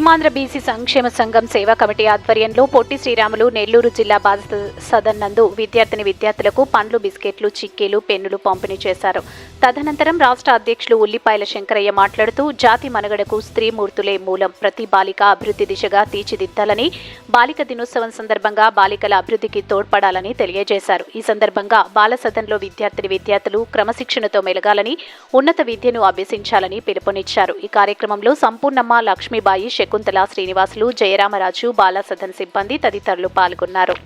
Seemandhra BC సంక్షేమ సంఘం సేవా కమిటీ ఆధ్వర్యంలో పొట్టి శ్రీరాములు నెల్లూరు జిల్లా బాధిత సదన్ నందు విద్యార్థిని విద్యార్థులకు పండ్లు బిస్కెట్లు చిక్కీలు పెన్నులు పంపిణీ చేశారు. తదనంతరం రాష్ట్ర అధ్యక్షులు ఉల్లిపాయల శంకరయ్య మాట్లాడుతూ జాతి మనుగడకు స్త్రీమూర్తులే మూలం. ప్రతి బాలిక అభివృద్ధి దిశగా తీర్చిదిద్దాలని బాలిక దినోత్సవం సందర్భంగా బాలికల అభివృద్ధికి తోడ్పడాలని తెలియజేశారు. ఈ సందర్భంగా బాల సదన్లో విద్యార్థిని విద్యార్థులు క్రమశిక్షణతో మెలగాలని ఉన్నత విద్యను అభ్యసించాలని పిలుపునిచ్చారు. ఈ కార్యక్రమంలో సంపూర్ణమ్మ లక్ష్మీబాయి శకుంతల శ్రీనివాసులు జయరామరాజు బాల సదన్ సిబ్బంది తదితరులు పాల్గొన్నారు.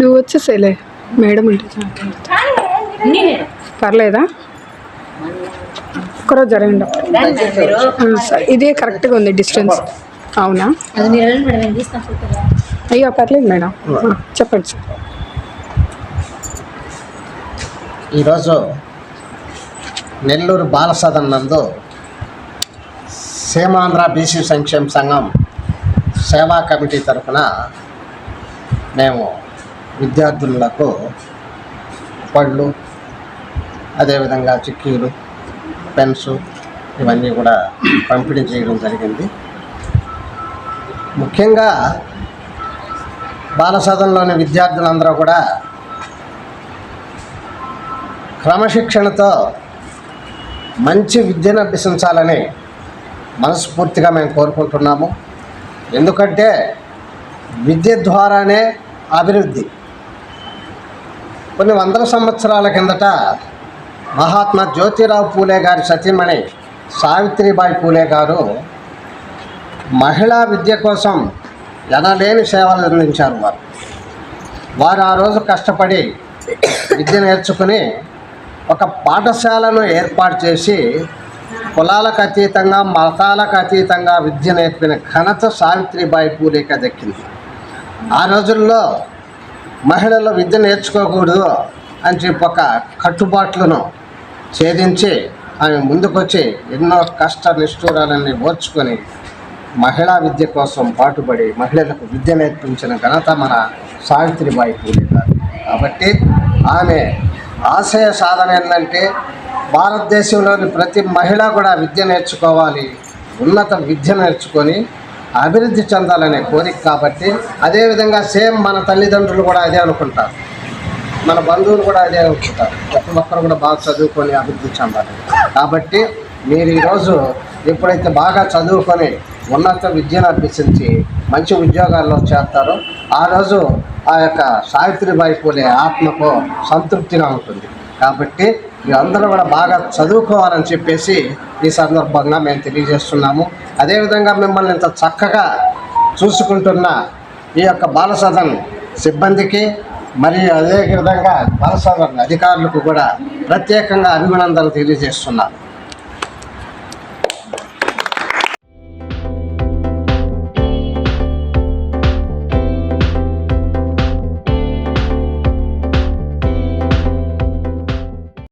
నువ్వు వచ్చేసేలే. మేడం అంటే. పర్లేదా? ఒకరోజు జరగండి. ఇదే కరెక్ట్గా ఉంది డిస్టెన్స్. అవునా. అయ్యో పర్లేదు మేడం. చెప్పండి సార్ ఈరోజు నెల్లూరు బాలసదన్ నందు సీమాంధ్ర బీసీ సంక్షేమ సంఘం సేవా కమిటీ తరఫున మేము విద్యార్థులకు పళ్ళు అదేవిధంగా చిక్కీలు పెన్స్ ఇవన్నీ కూడా పంపిణీ చేయడం జరిగింది. ముఖ్యంగా బాలసదన్లోని విద్యార్థులందరూ కూడా క్రమశిక్షణతో మంచి విద్యను అభ్యసించాలని మనస్ఫూర్తిగా మేము కోరుకుంటున్నాము. ఎందుకంటే విద్య ద్వారానే అభివృద్ధి. కొన్ని వందల సంవత్సరాల కిందట మహాత్మా జ్యోతిరావు పూలే గారి సతీమణి సావిత్రిబాయి పూలే గారు మహిళా విద్య కోసం ఎనలేని సేవలు అందించారు వారు. వారు ఆ రోజు కష్టపడి విద్య నేర్చుకుని ఒక పాఠశాలను ఏర్పాటు చేసి కులాలకు అతీతంగా మతాలకు అతీతంగా విద్య నేర్పిన ఘనత సావిత్రిబాయి పూలేక దక్కింది. ఆ రోజుల్లో మహిళలు విద్య నేర్చుకోకూడదు అని చెప్పి ఒక కట్టుబాట్లను ఛేదించి ఆమె ముందుకొచ్చి ఎన్నో కష్ట నిష్ఠూరాలన్నీ ఓర్చుకొని మహిళా విద్య కోసం పాటుపడి మహిళలకు విద్య నేర్పించిన ఘనత మన సావిత్రిబాయి పూలే గారు. కాబట్టి ఆమె ఆశయ సాధన ఏంటంటే భారతదేశంలోని ప్రతి మహిళ కూడా విద్య నేర్చుకోవాలి ఉన్నత విద్య నేర్చుకొని అభివృద్ధి చెందాలనే కోరిక కాబట్టి అదేవిధంగా సేమ్ మన తల్లిదండ్రులు కూడా అదే అనుకుంటారు. మన బంధువులు కూడా అదే అనుకుంటారు. ప్రతి ఒక్కరు కూడా బాగా చదువుకొని అభివృద్ధి చెందాలి. కాబట్టి మీరు ఈరోజు ఎప్పుడైతే బాగా చదువుకొని ఉన్నత విద్యను అభ్యసించి మంచి ఉద్యోగాల్లో చేస్తారో ఆ రోజు ఆ యొక్క సావిత్రిబాయి పూలే ఆత్మకు సంతృప్తిగా ఉంటుంది. కాబట్టి మీరందరూ కూడా బాగా చదువుకోవాలని చెప్పేసి ఈ సందర్భంగా మేము తెలియజేస్తున్నాము. అదేవిధంగా మిమ్మల్ని ఇంత చక్కగా చూసుకుంటున్న ఈ యొక్క బాలసదన్ సిబ్బందికి మరియు అదే విధంగా బాలసదన్ అధికారులకు కూడా ప్రత్యేకంగా అభినందనలు తెలియజేస్తున్నాను